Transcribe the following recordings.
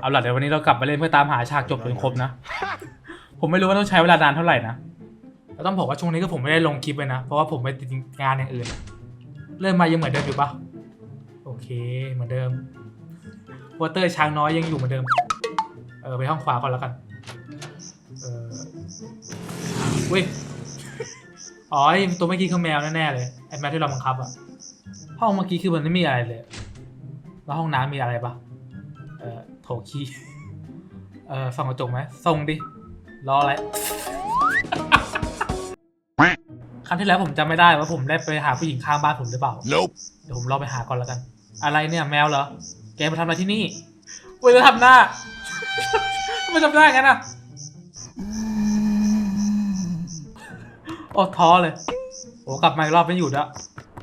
เอาล่ะเดี๋ยววันนี้เรากลับมาเล่นเพื่อตามหาฉากจบจนครบนะ ผมไม่รู้ว่าต้องใช้เวลานานเท่าไหร่นะแล้วต้องบอกว่าช่วงนี้ก็ผมไม่ได้ลงคลิปเลยนะ เพราะว่าผมไปติดงานอย่างอื่น เริ่มมายังเหมือนเดิมอยู่ปะโอเคเหมือนเดิมวอเตอร์ช้างน้อยยังอยู่เหมือนเดิม เออไปห้องขวาก่อนแล้วกัน เอออุ้ย อ๋อไอ้ตัวเมื่อกี้คือแมวแน่ๆเลยไอ้แมวที่เราบังคับอะห้องเมื่อกี้คือมันไม่มีอะไรเลย แล้วห้องน้ำมีอะไรปะเออโถขี้เออส่องกระจกไหมส่งดิ รออะไรครั้งที่แล้วผมจำไม่ได้ว่าผมได้ไปหาผู้หญิงข้างบ้านผมหรือเปล่า Nope. เดี๋ยวผมรอไปหาก่อนแล้วกัน อะไรเนี่ยแมวเหรอ แกมาทำอะไรที่นี่เว้ยแล้วทำหน้าทำไมทำหน้าอย่างนั้นอะโอ้ท้อเลย โอ้กลับมาอีกรอบไม่หยุดอะ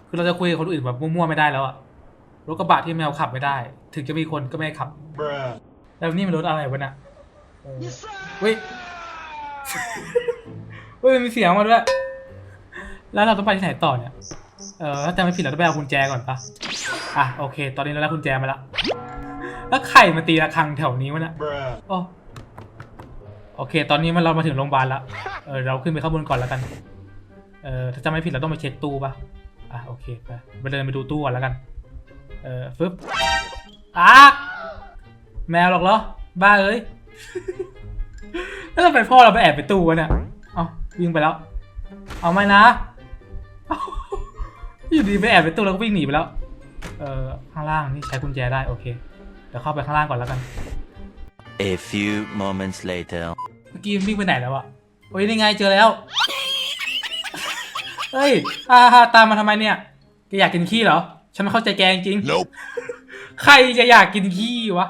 คือเราจะคุยกับคนอื่นแบบมั่วๆไม่ได้แล้วอะ รถกระบะที่แมวขับไม่ได้ ถึงจะมีคนก็ไม่ให้ขับ Bruh. แล้วนี่มันรถอะไรวะเนี่ยเออเฮ้ยเฮ้ยมันมีเสียงมาด้วย แล้วเราต้องไปที่ไหนต่อเนี่ย เออถ้าจำไม่ผิดเราต้องไปเอากุญแจก่อนปะอะโอเค ตอนนี้เราได้กุญแจมาแล้ว แล้วใครมาตีระฆังแถวนี้วะเนี่ย Bruh. โอ้โอเค ตอนนี้มันเรามาถึงโรงพยาบาลแล้ว เออ เราขึ้นไปข้างบนก่อนแล้วกัน เออถ้าจำไม่ผิดเราต้องไปเช็คตู้ปะอะโอเคไปไปเดินไปดูตู้ก่อนแล้วกัน เออฟึบอะแมวหรอกเหรอ บ้าเอ้ย แล้วทำไมพ่อเราไปแอบไปตู้วะเนี่ย เอาวิ่งไปแล้ว เอาไม่นะเอาอยู่ดีไปแอบไปตู้แล้วก็วิ่งหนีไปแล้ว เออข้างล่างนี่ใช้กุญแจได้โอเค เดี๋ยวเข้าไปข้างล่างก่อนแล้วกัน A few moments later. เมื่อกี้มันวิ่งไปไหนแล้วอะโอ้ยนี่ไงเจอแล้ว เฮ้ยฮ่าฮ่าตามมาทำไมเนี่ยแกอยากกินขี้เหรอ ฉันไม่เข้าใจแกจริง Nope. ๆใครจะอยากกินขี้วะ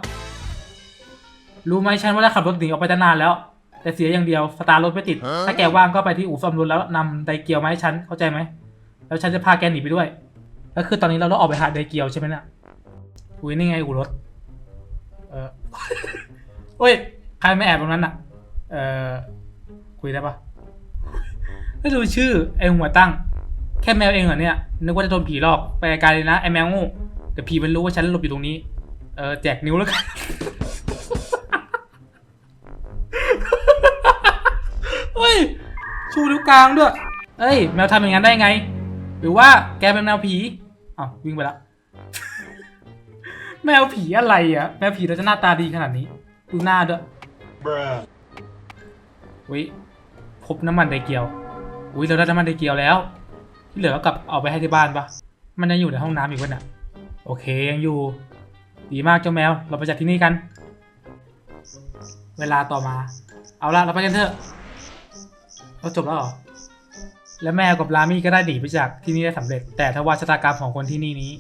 รู้ไหมฉันว่าได้ขับรถหนีออกไปตั้งนานแล้ว แต่เสียอย่างเดียวสตาร์ทรถไม่ติดฮะถ้าแกว่างก็ไปที่อู่ซ่อมรถแล้วนำไดเกียวมาให้ฉันเข้าใจไหม แล้วฉันจะพาแกหนีไปด้วยแล้วคือตอนนี้เราต้องออกไปหาไดเกียวใช่ไหมเนี่ยอุ้ยนี่ไงอู่รถ เออเฮ้ยใครไม่แอบตรงนั้นอะ เออคุยได้ปะไม่ดูชื่อไอหัวตั้ง แค่แมวเองเหรอเนี่ย นึกว่าจะโดนผีหลอก ไปไกลเลยนะไอแมวโงูเดี๋ยวผีมันรู้ว่าฉันหลบอยู่ตรงนี้ เออแจกนิ้วแล้วกัน เฮ้ย ชูนิ้วกลางด้วย เอ้ย แมวทำอย่างนั้นได้ไง หรือว่าแกเป็นแมวผีอ้าววิ่งไปละ แมวผีอะไรอะ แมวผีเราจะหน้าตาดีขนาดนี้ ดูหน้าด้วย Bruh. อุ้ยพบน้ำมันไดเกียว อุ้ยเราได้น้ำมันไดเกียวแล้ว ที่เหลือก็กลับเอาไปให้ที่บ้านปะมันยังอยู่ในห้องน้ำอีกวะเนี่ยโอเคยังอยู่ ดีมากเจ้าแมว เราไปจากที่นี่กัน เวลาต่อมา เอาละเราไปกันเถอะเราจบแล้วหรอและแมวกับลามี่ก็ได้หนีไปจากที่นี่ได้สำเร็จ แต่ทว่าชะตากรรมของคนที่นี่นี้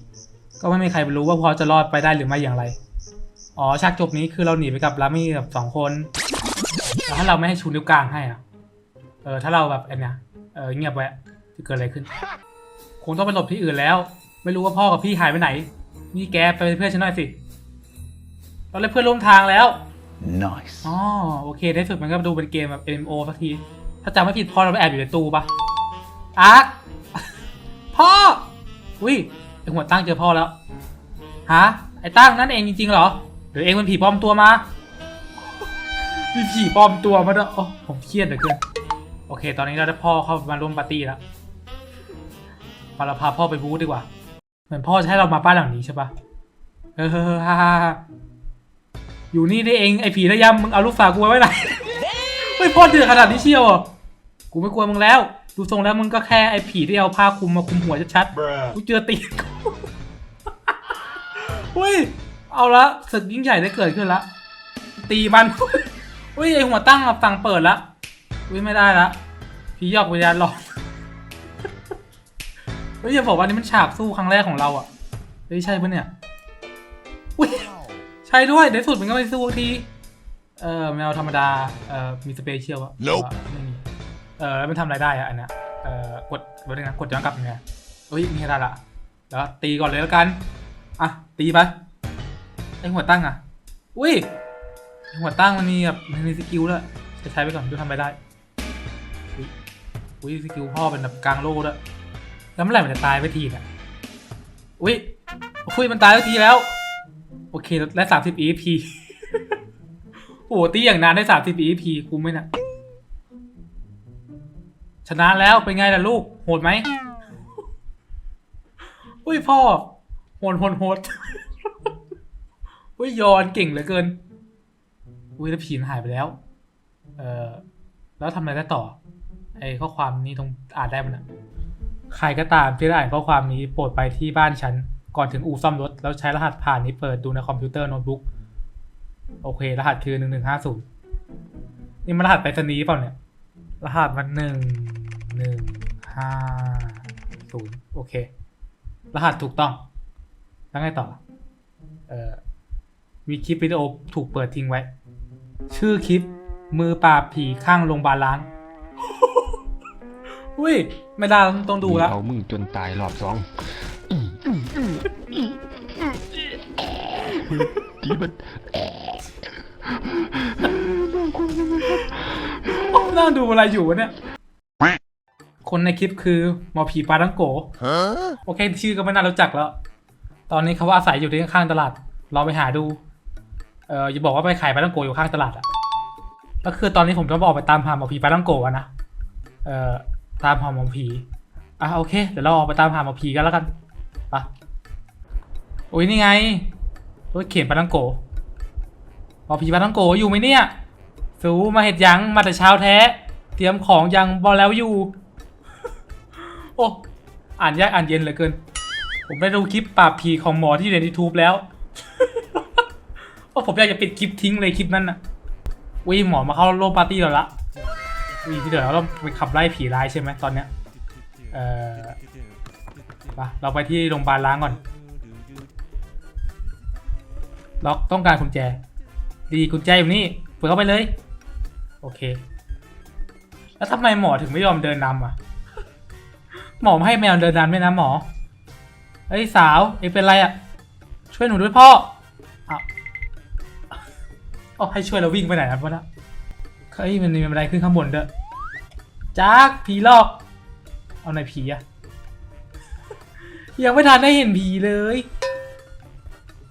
ก็ไม่มีใครรู้ว่าพอจะรอดไปได้หรือไม่อย่างไร อ๋อฉากจบนี้คือเราหนีไปกับลามี่กับสองคนแล้วถ้าเราไม่ให้ชูนิ้วกลางให้อะเออถ้าเราแบบอันเนี้ยเออเงียบไว้ จะเกิดอะไรขึ้น คงต้องไปหลบที่อื่นแล้ว ไม่รู้ว่าพ่อกับพี่หายไปไหน นี่แกไปเป็นเพื่อนฉันหน่อยสิ เราได้เพื่อนร่วมทางแล้ว Nice. อ๋อโอเคในที่สุดมันก็ดูเป็นเกมแบบ MMO สักที ถ้าจำไม่ผิดพ่อเราไปแอบอยู่ในตู้ปะอาร์คพ่อ อุ้ยไอหัวตั้งเจอพ่อแล้ว ฮะ ไอตั้งนั่นเองจริงๆเหรอ หรือเองเป็นผีปลอมตัวมา มีผีปลอมตัวมาด้วยโอ้ผมเครียดเหลือเกิน โอเค ตอนนี้เราได้พ่อเข้ามาร่วมปาร์ตี้แล้ว มาเราพาพ่อไปบูธดีกว่า เหมือนพ่อจะให้เรามาบ้านหลังนี้ใช่ปะเออฮ่าฮ่าฮ่าอยู่นี่ได้เองไอ้ผีระยำมึงเอาลูกสาวกูไว้ไว้ไหนเฮ้ยพ่อเดือดขนาดนี้เชียวเหรอกูไม่กลัวมึงแล้ว ดูทรงแล้วมึงก็แค่ไอ้ผีที่เอาผ้าคลุมมาคลุมหัวชัดๆ Bruh. กูเจอตีนกูเฮ้ยเอาละศึกยิ่งใหญ่ได้เกิดขึ้นละ ตีมันเฮ้ยไอหัวตั้งอะฝั่งเปิดละอุ้ยไม่ได้ละผีหยอกวิญญาณหลอก เฮ้ยอย่าบอกว่านี่มันฉากสู้ครั้งแรกของเราอะเฮ้ยใช่ปะเนี่ยอุ้ยใช่ด้วยในสุดมันก็ไม่สู้ทีเออแมวธรรมดาเอ่อมีสเปเชียลวะ Nope ไม่มีเออแล้วมันทำอะไรได้อะอันเนี้ยเออกดไว้ด้วยนะกดย้อนกลับยังไงเฮ้ยมีให้ได้ละแล้วตีก่อนเลยแล้วกันอะตีไปไอหัวตั้งอะอุ้ยไอ้หัวตั้งมันมีแบบมันมีสกิลด้วยจะใช้ไปก่อนดูทำไปได้อุ้ยอุ้ยสกิลพ่อเป็นแบบกลางโลกด้วย แล้วเมื่อไหร่มันจะตายไปทีเนี่ยอุ้ยอุ้ยมันตายไปทีแล้ว โอเคได้สามสิบ EP อ้ตีอย่างนานได้สามสิบ EP กูไม่นะชนะแล้วเป็นไงล่ะลูก โหดไหมอุ้ยพ่อ โหดโหดโหดอุ้ยยอนเก่งเหลือเกิน อุ้ยแล้วผีมันหายไปแล้ว เออแล้วทำอะไรได้ต่อ ไอ้ข้อความนี้ตรงอ่านได้มันอะ ใครก็ตามที่ได้อ่านข้อความนี้โปรดไปที่บ้านฉัน ก่อนถึงอู่ซ่อมรถ แล้วใช้รหัสผ่านนี้เปิดดูในคอมพิวเตอร์โน้ตบุ๊กโอเค รหัสคือหนึ่งหนึ่งห้าศูนย์นี่มันรหัสไปรษณีย์เปล่าเนี่ย รหัสมันหนึ่งหนึ่งห้าศูนย์โอเค รหัสถูกต้อง แล้วไงต่อ เอ่อมีคลิปวิดีโอถูกเปิดทิ้งไว้ ชื่อคลิปมือปราบผีข้างโรงพยาบาลล้าง อุ้ย ไม่ได้ต้องต้องดูแล้วเอามึงจนตายรอบสองที่มันนั่งดูอะไรอยู่วะเนี่ย คนในคลิปคือหมอผีปาตังโกโอเค ชื่อก็ไม่น่ารู้จักแล้ว ตอนนี้เขาอาศัยอยู่ที่ข้างตลาด เราไปหาดู เอออย่าบอกว่าไปขายปาตังโกอยู่ข้างตลาดอะก็คือตอนนี้ผมต้องออกไปตามหาหมอผีปาตังโกอะนะ เอ่อ ตามหาหมอผี อะโอเค เดี๋ยวเราออกไปตามหาหมอผีกันแล้วกันไปะโอ้ยนี่ไงรถเข็นปาตังโกหมอผีปาตังโกอยู่ไหมเนี่ย สูมาเห็ดยังมาแต่เช้าแท้ เตรียมของยังบอแล้วอยู่ โอ้อ่านยากอ่านเย็นเหลือเกิน ผมได้ดูคลิปปราบผีของหมอที่อยู่ในยูทูบแล้วโอ้ผมอยากจะปิดคลิปทิ้งเลยคลิปนั้นน่ะวิหมอมาเข้าร่วมปาร์ตี้เราละ วิที่เดี๋ยวเราต้องไปขับไล่ผีร้ายใช่ไหมตอนเนี้ย เออไปเราไปที่โรงพยาบาลล้างก่อน ล็อกต้องการกุญแจ ดีกุญแจอยู่นี่ เปิดเข้าไปเลย โอเค แล้วทำไมหมอถึงไม่ยอมเดินนำอะ หมอไม่ให้แมวเดินนำด้วยนะหมอ เอ้ยสาวเอ็งเป็นไรอะ ช่วยหนูด้วยพ่ออ้าวอ๋อให้ช่วยเราวิ่งไปไหนนะพ่อนะ เฮ้ยมันมีอะไรขึ้นข้างบนเด้อจักผีหลอก เอาไหนผีอะยังไม่ทันได้เห็นผีเลย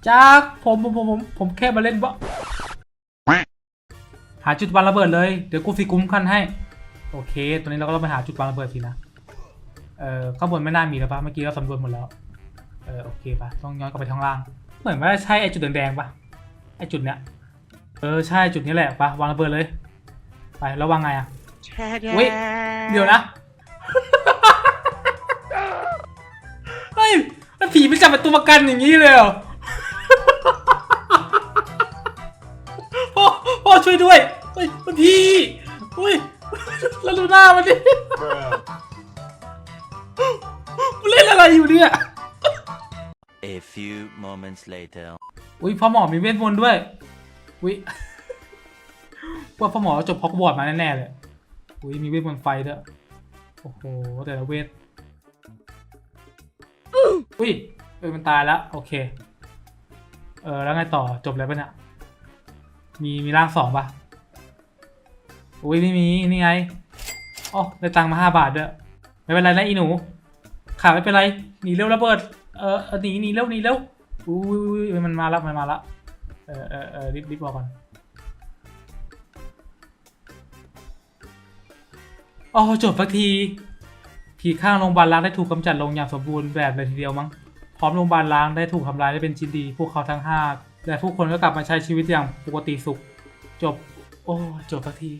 จักผมผมผมผมผมแค่มาเล่นบะหาจุดวางระเบิดเลย เดี๋ยวกูสิกุ้มขั้นให้ โอเคตอนนี้เราก็ต้องไปหาจุดวางระเบิดสินะ เอ่อข้างบนไม่น่ามีแล้วปะเมื่อกี้เราสำรวจหมดแล้ว เออโอเคปะต้องย้อนกลับไปข้างล่าง เหมือนว่าใช่ไอจุดแดงๆปะไอจุดเนี้ย เออใช่จุดนี้แหละปะวางระเบิดเลย ไปแล้ววางไงอะเว้ยเดี๋ยวนะ เฮ้ยแล้วผีไม่จับเป็นตัวประกันอย่างนี้เลยเหรอพ่อพ่อช่วยด้วยเฮ้ยมันพี่อุ้ยแล้วดูหน้ามันดิมันเล่นอะไรอยู่เนี่ย A few moments later. อุ้ยพ่อหมอมีเวทมนต์ด้วยอุ้ย ว่าพ่อหมอจบฮอกวอตส์มาแน่ๆเลยอุ้ยมีเวทมนต์ไฟด้วยโอ้โหแต่ละเวทอุ้ยเออมันตายแล้วโอเค เออแล้วไงต่อจบแล้วปะเนี่ยมีมีร่างสองปะอุ้ยไม่มีนี่ไงอ๋อได้ตังค์มาห้าบาทด้วยไม่เป็นไรนะอีหนูขาไม่เป็นไรหนีเร็วระเบิดเออหนีหนีเร็วหนีเร็วอุ้ยอุ้ยอุ้ยมันมาแล้วมันมาแล้วเออเออเออรีบรีบบอกก่อน อ๋อจบสักที ผีข้างโรงพยาบาลล้างได้ถูกกำจัดลงอย่างสมบูรณ์แบบเลยทีเดียวมั้ง พร้อมโรงพยาบาลล้างได้ถูกทำลายได้เป็นชิ้นดี พวกเขาทั้งห้าและผู้คนก็กลับมาใช้ชีวิตอย่างปกติสุข จบ โอ้ จบสักที